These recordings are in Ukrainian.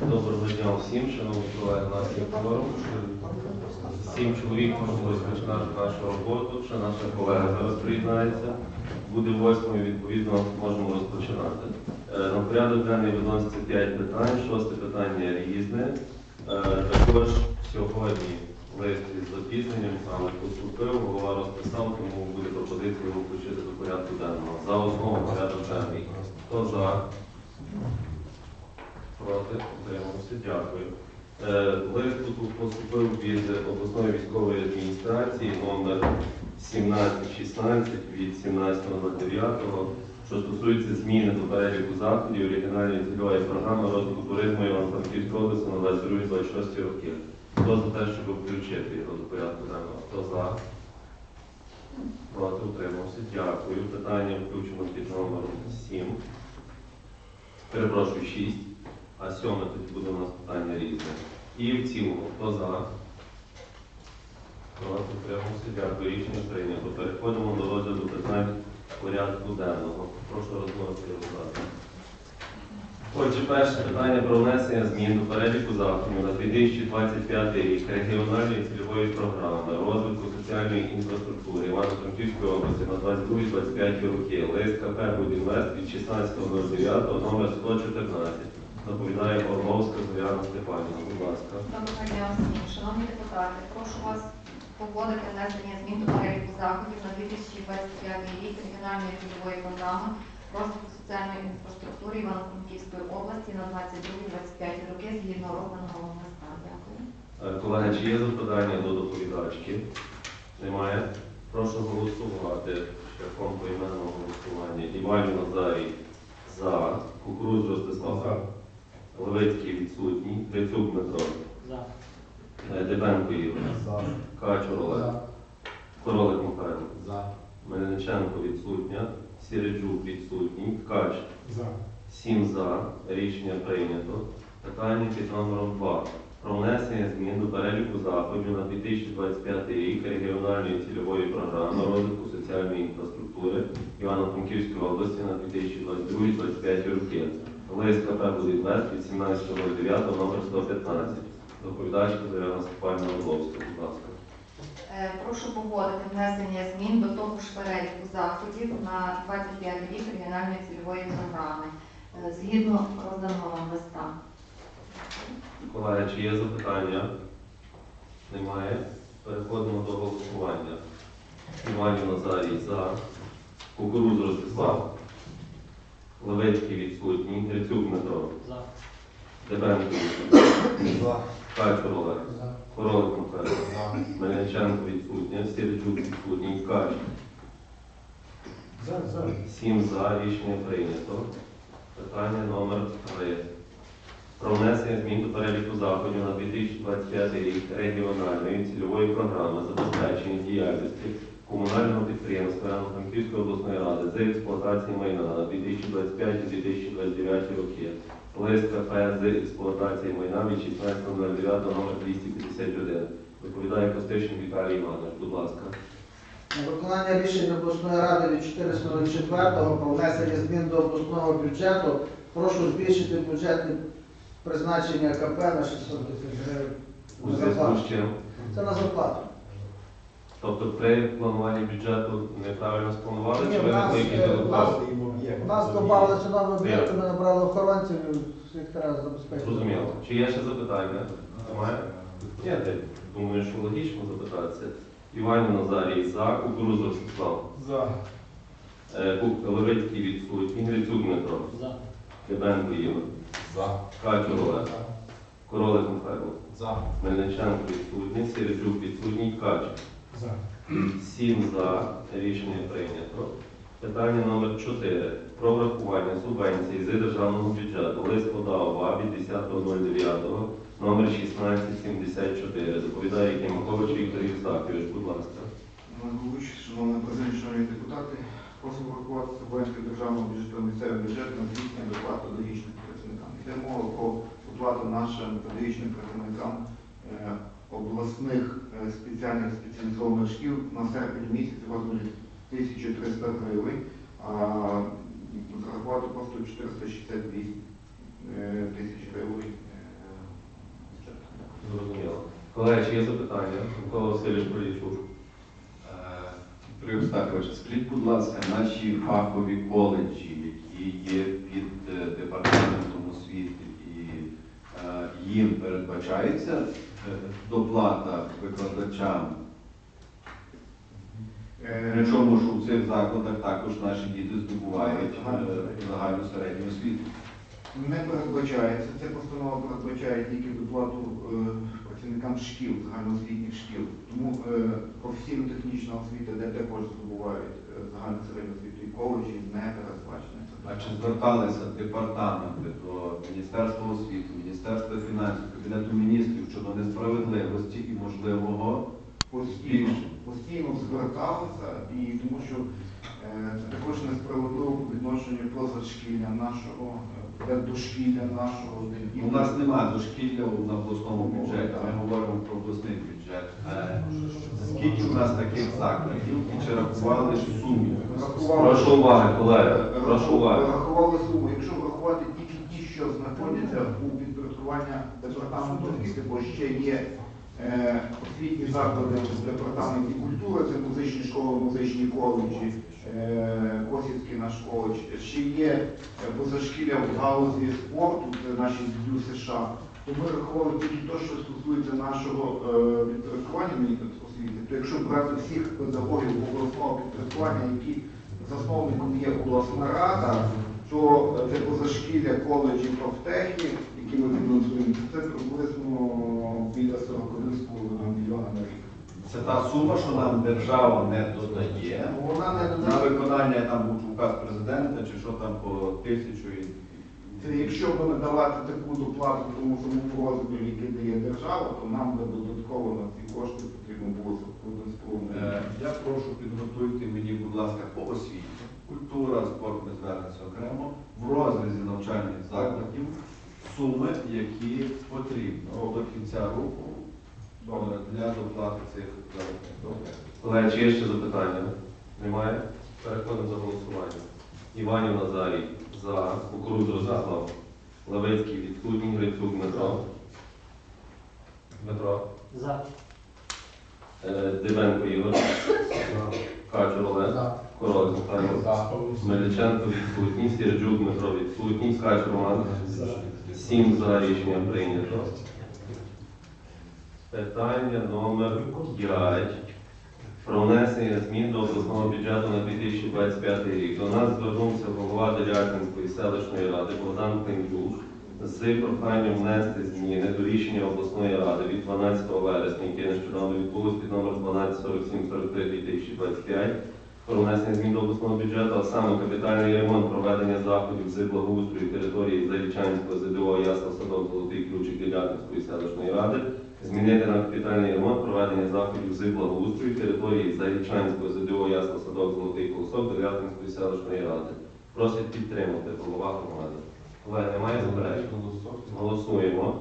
Доброго дня всім, шановні колеги, нас є форум. Сім чоловік можемо розпочинати нашу роботу. Ще наша колега зараз приєднається. Буде восьмою, відповідно, можемо розпочинати. Е, На порядок денний виноситься п'ять питань. Шосте питання різне. Е, Також сьогодні лист із запізненням саме поступив, голова розписав, тому буде пропозиція його включити до порядку денного. За основу порядок денний. Хто за? Проти утримався. Дякую. Е, Лист тут поступив від обласної військової адміністрації номер 1716 від 17.09, що стосується зміни до переліку заходів регіональної цільової програми розвитку туризму Івано-Франківської області на 22-26 роки. Хто за те, щоб включити його до порядку денного? Хто за? Проти утримався. Дякую. Питання включено під номером 7. Перепрошую, 6. А сьоме тоді буде у нас питання різне. І в цілому, хто за? Проти утримався. Дякую. Рішення прийнято. Переходимо до розгляду питань порядку денного. Прошу розмовити роздати. Отже, перше питання про внесення змін до переліку заходів на 2025 рік регіональної цільової програми розвитку соціальної інфраструктури Івано-Франківської області на 22-25 роки. Лист КП «Будінвест» від 16.09 номер 114. Доповідає Орловська Зоряна Степанівна. Будь ласка. Доброго дня всім. Шановні депутати, прошу вас погодити внесення змін до переліку заходів на 2025 рік регіональної цільової програми розвитку соціальної інфраструктури Івано-Франківської області на 22-25 роки згідно розданого листа. Дякую. Е, Колеги, чи є запитання до доповідачки? Немає. Прошу голосувати шляхом поіменного голосування. Іванів Назарій за. Кукуруз Ростислав. Левицький відсутній. Грицюк Дмитро. Е, Дебенко Ігор. Качур Олег. Королик Михайло. За. Мельниченко відсутня. Сіреджук відсутній. Ткач. Сім за. Рішення прийнято. Питання під номером 2. Про внесення змін до переліку заходів на 2025 рік регіональної цільової програми розвитку соціальної інфраструктури Івано-Франківської області на 2022-2025 роки. Лист КП «Будінвест» від 17.09 номер 115. Доповідачка Зоряна Степанівна Орловська. Будь ласка. Е, Прошу погодити внесення змін до того ж переліку заходів на 25 рік регіональної цільової програми е, згідно розданого вам листа. Колеги, чи є запитання? Немає. Переходимо до голосування. Іванів Назарій за. Кукуруз Ростислав. Левицький відсутній. Грицюк Дмитро. За. Дебенко. За. Качур Олег. За. Королик Михайло. За. Мельниченко відсутня. Сірчук відсутній. Ткач. За. За. Сім за. Рішення прийнято. Питання номер 3. Про внесення змін до переліку заходів на 2025 рік регіональної цільової програми забезпечення діяльності комунального підприємства Івано-Франківської обласної ради з експлуатації майна на 2025-2029 роки. Лист КП з експлуатації майна від 16.09 номер 251. Доповідає Костишин Віталій Іванович. Будь ласка. На виконання рішення обласної ради від 14.04 про внесення змін до обласного бюджету прошу збільшити бюджетне призначення КП на 600 тисяч гривень. Це на зарплату. Тобто при плануванні бюджету неправильно спланували, Ні, чи в виникли нас, якісь е, додаткові? У нас додавалися нові об'єкти, ми набрали охоронців, їх треба забезпечити. Зрозуміло. Чи є ще запитання? Немає? Ні, я думаю, що логічно запитатися. Іванів Назарій за, Кукуруз Ростислав. За. Е, Кук- Левицький відсутній, Грицюк Дмитро. За. Дебенко Ігор. За. Качур Олег. Королик Михайло. За. Мельниченко відсутній, Сірджук відсутній, Ткач. За. Сім за. Рішення прийнято. Питання номер 4. Про врахування субвенції з державного бюджету. Лист ОДА від 10.09, номер 1674. Доповідає Кімакович Віктор Євстафійович. Будь ласка. Головуючий, шановний президент, шановні депутати, просимо врахувати субвенцію державного бюджету на місцевий бюджет на здійснення доплат педагогічним працівникам. Йде мова про оплату нашим педагогічним працівникам е, обласних е, спеціальних спеціалізованих шкіл на серпень місяць розмірі 1300 гривень, а зарплату просто 468 е, тисяч гривень. е. Зрозуміло. Колеги, чи є запитання? Микола Васильович Полічук. Юрій скажіть, будь ласка, наші фахові коледжі, які є під департаментом освіти, і їм передбачається доплата викладачам? Е, Причому ж у цих закладах також наші діти здобувають е, загальну середню освіту. Не передбачається. Ця постанова передбачає тільки доплату е, працівникам шкіл, загальноосвітніх шкіл. Тому е, професійно-технічна освіта, де також здобувають е, загальну середню освіту і коледжі, не передбачена. А чи зверталися департаменти до Міністерства освіти, Міністерства фінансів, Кабінету міністрів щодо несправедливості і можливого Постійно, постійно зверталися, і тому що також несправедливо по відношенню позашкілля нашого, е, дошкілля нашого. У нас немає дошкілля на обласному бюджеті, ми говоримо про обласний бюджет. Е, Скільки у нас таких закладів і чи рахували суму? Прошу уваги, колеги. Прошу уваги. Врахували суму. Якщо врахувати тільки ті, що знаходяться у підпорядкуванні департаменту освіти, бо ще є е, освітні заклади в департаменті культури, це музичні школи, музичні коледжі, е, Косівський наш коледж, ще є е, позашкілля в галузі спорту, це наші ДЮ США. То ми рахували тільки те, що стосується нашого е, підпорядкування освіти. То якщо брати всіх педагогів обласного підпорядкування, які засновником є обласна рада, то це позашкілля коледжі профтехнік, які ми фінансуємо, це приблизно біля 41,5 мільйона на рік. Це та сума, що нам держава не додає. Вона не На виконання там був указ президента чи що там по тисячу і якщо б надавати таку доплату тому самому розмірі, який дає держава, то нам би додатково на ці кошти потрібно було 41,5 Е, Я прошу підготуйте мені, будь ласка, по освіті. Культура, спорт не звернеться окремо, в розрізі навчальних закладів суми, які потрібно до кінця року для доплати цих заробітних. Колеги, чи є ще запитання? Немає? Переходимо до голосування. Іванів Назарій за, Кукуруз Ростислав, Левицький відсутній, Грицюк Дмитро. Дмитро. За. Е, Дивенко Ігор. Качур Олег. Король Михайло. Мельниченко відсутній, Сірджук Дмитро відсутній, Скач Роман. Сім за рішення прийнято. Питання номер 5. Про внесення змін до обласного бюджету на 2025 рік. До нас звернувся голова Делятинської селищної ради Богдан Климчук з проханням внести зміни до рішення обласної ради від 12 вересня, яке нещодавно відбулось під номер 1247-43-2025 про внесення змін до обласного бюджету, а саме капітальний ремонт проведення заходів з благоустрою території Зарічанського ЗДО Ясла Садок Золотий Ключик Делятинської селищної ради, змінити на капітальний ремонт проведення заходів з благоустрою території Зарічанського ЗДО Ясла Садок Золотий Колосок Делятинської селищної ради. Просить підтримати голова громади. Колеги, немає заперечень? Голосуємо.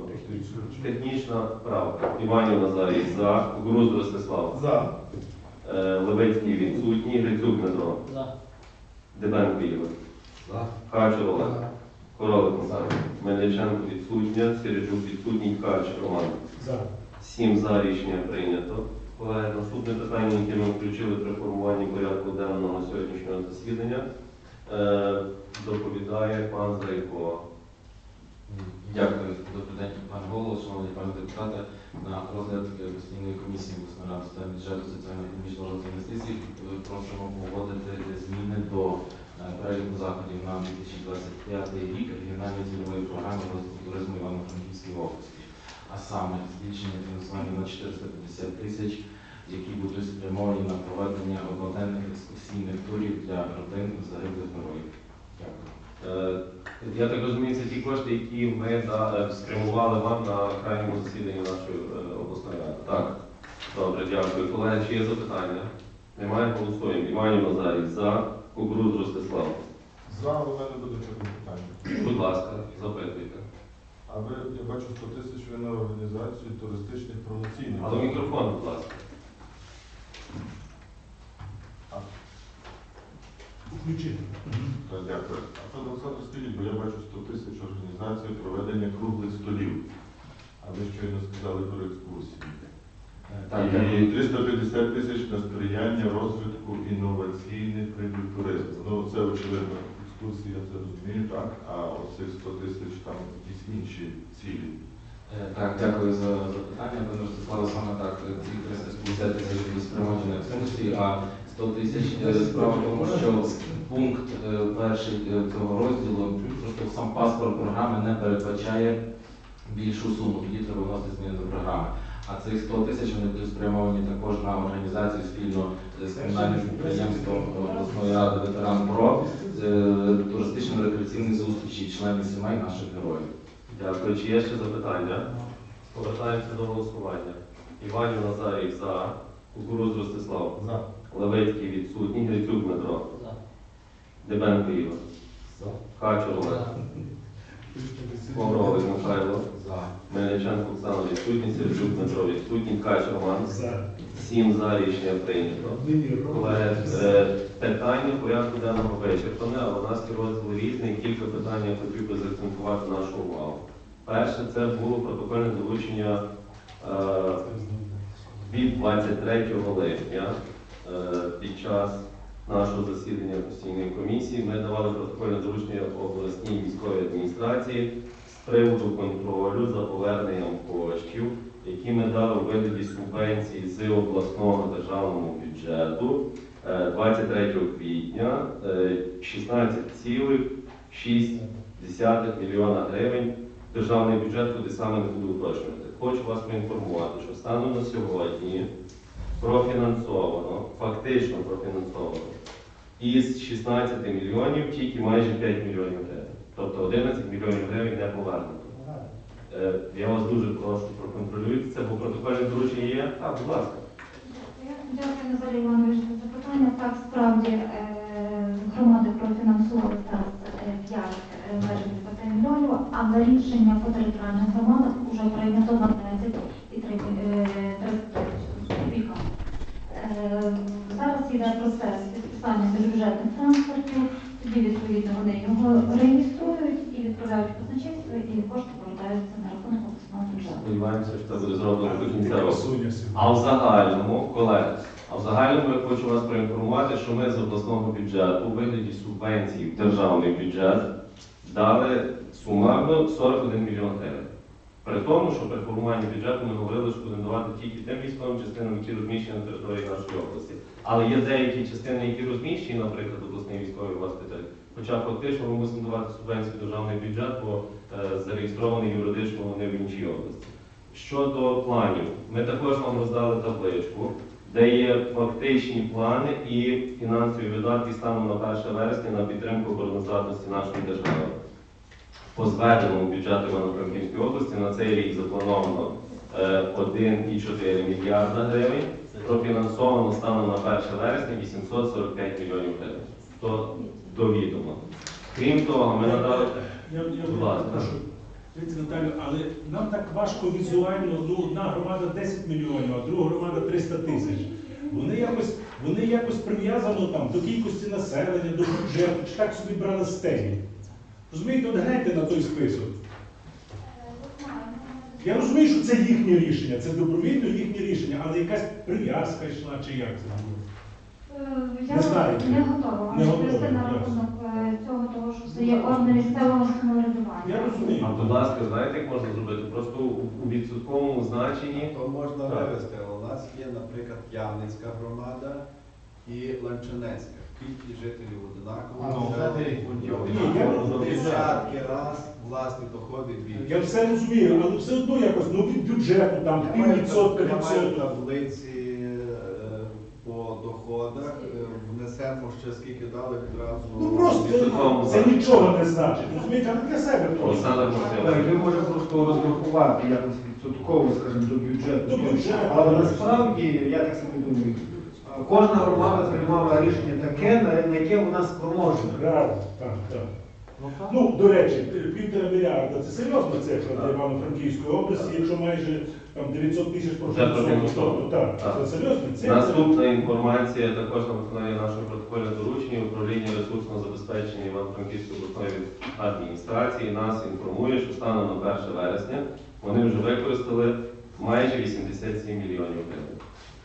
Технічна правка. Іванів Назарій за. Груз Ростислав. За. Е, Левицький відсутній. Грицюк Дмитро. За. Дебенко Ігор. Качур Олег. Королик Михайло. Мельниченко відсутня. Сережук відсутній. Кач Роман. За. Сім за рішення прийнято. Колеги, наступне питання, яке ми включили при формуванні порядку денного сьогоднішнього засідання, е, доповідає пан Зайко. Дякую, добрий день, пане голово, шановні пане депутати. На розгляд постійної комісії обласної ради питань бюджету соціально-економічного розвитку інвестицій просимо погодити зміни до е, переліку заходів на 2025 рік регіональної цільової програми розвитку туризму Івано-Франківської області, а саме збільшення фінансування на 450 тисяч, які будуть спрямовані на проведення одноденних екскурсійних турів для родин загиблих героїв. Дякую. Е, Я так розумію, це ті кошти, які ми да, спрямували вам на крайньому засіданні нашої е, обласної ради. Так, добре, дякую. Колеги, чи є запитання? Немає, голосуємо. Іванів Назарій за. Кукуруз Ростислав. За, але в мене буде питання. Будь ласка, запитуйте. А ви, я бачу, 100 тисяч ви на організацію туристичних промоційних. Але мікрофон, будь ласка. Включити. Дякую. А пане Олександр скажіть, бо я бачу 100 тисяч організацій проведення круглих столів. А ви щойно сказали про екскурсії. Так, і 350 тисяч на сприяння розвитку інноваційних видів туризму. Ну це очевидно екскурсії, я це розумію, так, а оцих 100 тисяч там якісь інші цілі. Е, Так, дякую за запитання. Пане Ростиславе, саме так, е, ці 350 тисяч спрямовані екскурсії, а 100 тисяч е, справа в тому, що пункт перший цього розділу, просто сам паспорт програми не передбачає більшу суму, тоді треба вносити зміни до програми. А цих 100 тисяч вони будуть спрямовані також на організацію спільно з комунальним підприємством обласної ради ветеран ПРО е, туристично-рекреаційних зустрічей членів сімей наших героїв. Дякую. Чи є ще запитання? Повертаємося до голосування. Іванів Назарій за. Кукуруз Ростислав. За. Левицький відсутній. Грицюк Дмитро. Дебенко Ігор. Качур Олег. Ковровий Михайло. За. Мельниченко Оксана відсутній. Серчук Дмитро відсутній. Ткач Роман. Сім за рішення прийнято. Колеги, е, питання порядку денного вичерпане, але у нас розділ різний. Кілька питань я хотів би заакцентувати нашу увагу. Перше, це було протокольне доручення е, від 23 липня е, під час нашого засідання постійної комісії. Ми давали протокольне доручення обласній міської адміністрації з приводу контролю за поверненням коштів, які ми дали у вигляді субвенції з обласного державного бюджету е, 23 квітня е, 16,6 мільйона гривень державний бюджет, куди саме не буду уточнювати. Хочу вас поінформувати, що станом на сьогодні профінансовано, фактично профінансовано із 16 мільйонів тільки майже 5 мільйонів гривень. Тобто 11 мільйонів гривень не повернуто. Е, Я вас дуже прошу проконтролюйте це, бо протокольне доручення є. Так, будь ласка. Дякую, Назарій Іванович, за запитання. Так, справді е, громади профінансували зараз 5 майже 5 мільйонів, але рішення по територіальних громадах вже прийнято 12 Сподіваємося, що це буде зроблено до кінця року. А в загальному, колеги, а в загальному я хочу вас проінформувати, що ми з обласного бюджету у вигляді субвенцій в державний бюджет дали сумарно 41 мільйон гривень. При тому, що при формуванні бюджету ми говорили, що будемо давати тільки тим військовим частинам, які розміщені на території нашої області. Але є деякі частини, які розміщені, наприклад, обласний військовий госпіталь. Хоча фактично ми мусимо давати субвенцію державний бюджет, бо е, зареєстрований юридично вони в іншій області. Щодо планів, ми також вам роздали табличку, де є фактичні плани і фінансові видатки станом на 1 вересня на підтримку обороноздатності нашої держави. По зведеному бюджету Івано-Франківської області на цей рік заплановано е, 1,4 мільярда гривень, профінансовано станом на 1 вересня 845 мільйонів гривень. До відома. Крім того, ми надали. Я, прошу, Наталю, але нам так важко візуально, ну одна громада 10 мільйонів, а друга громада 300 тисяч. Вони якось, вони якось прив'язано там до кількості населення, до бюджету, чи так собі брали стелі. Розумієте, от гляньте на той список. Я розумію, що це їхнє рішення, це добровільно їхнє рішення, але якась прив'язка йшла, чи як це було? Е, Я Не знаєте? не готова вам Не відповісти готова, на ясно. рахунок е, цього, того, що це є органи місцевого самоврядування. Я розумію. А будь ласка, знаєте, як можна зробити? Просто у, у відсотковому значенні. То можна Так. вивести. У нас є, наприклад, Ямницька громада і Ланчинецька. Кількість жителів однаково. Ну, це- Ні, я розумію. Десятки раз власні доходи більше. Я все розумію, але все одно якось ну, від бюджету, там Я пів маю, відсотка я маю відсотка. таблиці доходах, е, внесемо ще скільки дали відразу. Ну просто це нічого не значить. Розумієте, а для себе просто. Так, Ми можемо просто розрахувати якось відсотково, скажімо, до бюджету. Але насправді, я так собі думаю, кожна громада приймала рішення таке, на яке вона спроможна. Так, так, так. Ну, до речі, півтора мільярда це серйозна цифра для Івано-Франківської області, якщо майже там 900 тисяч. Тобто, так, Так. це серйозна цифра. Наступна інформація також на виконання нашого протокольного доручення управління ресурсного забезпечення Івано-Франківської обласної адміністрації нас інформує, що станом на 1 вересня вони вже використали майже 87 мільйонів гривень.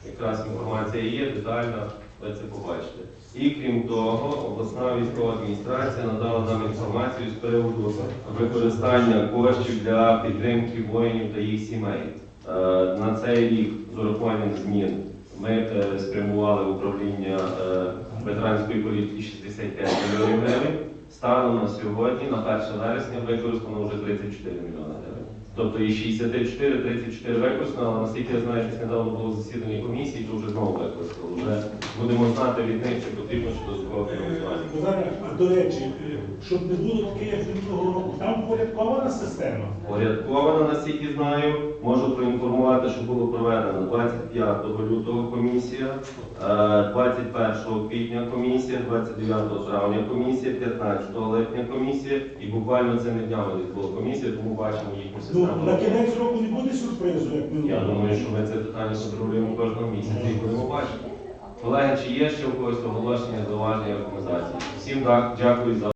Якраз інформація є детальна, ви це побачите. І крім того, обласна військова адміністрація надала нам інформацію з приводу використання коштів для підтримки воїнів та їх сімей. Е, На цей рік з урахуванням змін ми е, спрямували управління е, ветеранської політики 65 мільйонів гривень. Станом на сьогодні, на 1 вересня, використано вже 34 мільйони гривень. Тобто і 64, 34 використано, але наскільки я знаю, що недавно було засідання комісії, то вже знову використали. Вже будемо знати від них, чи потрібно чи додаткове фінансування. Зараз, до речі, е, щоб не було таке, як минулого року, там порядкована система. Порядковано, наскільки знаю, можу проінформувати, що було проведено 25 лютого комісія, е, 21 квітня комісія, 29 травня комісія, 15 липня комісія, і буквально цими днями десь була комісія, тому бачимо їхню Ну, систему. На кінець року не буде сюрпризу, як ми Я думаю, що ми це питання контролюємо кожного місяця і будемо бачити. Колеги, чи є ще у когось оголошення, зауваження, рекомендації? Всім так, дякую за.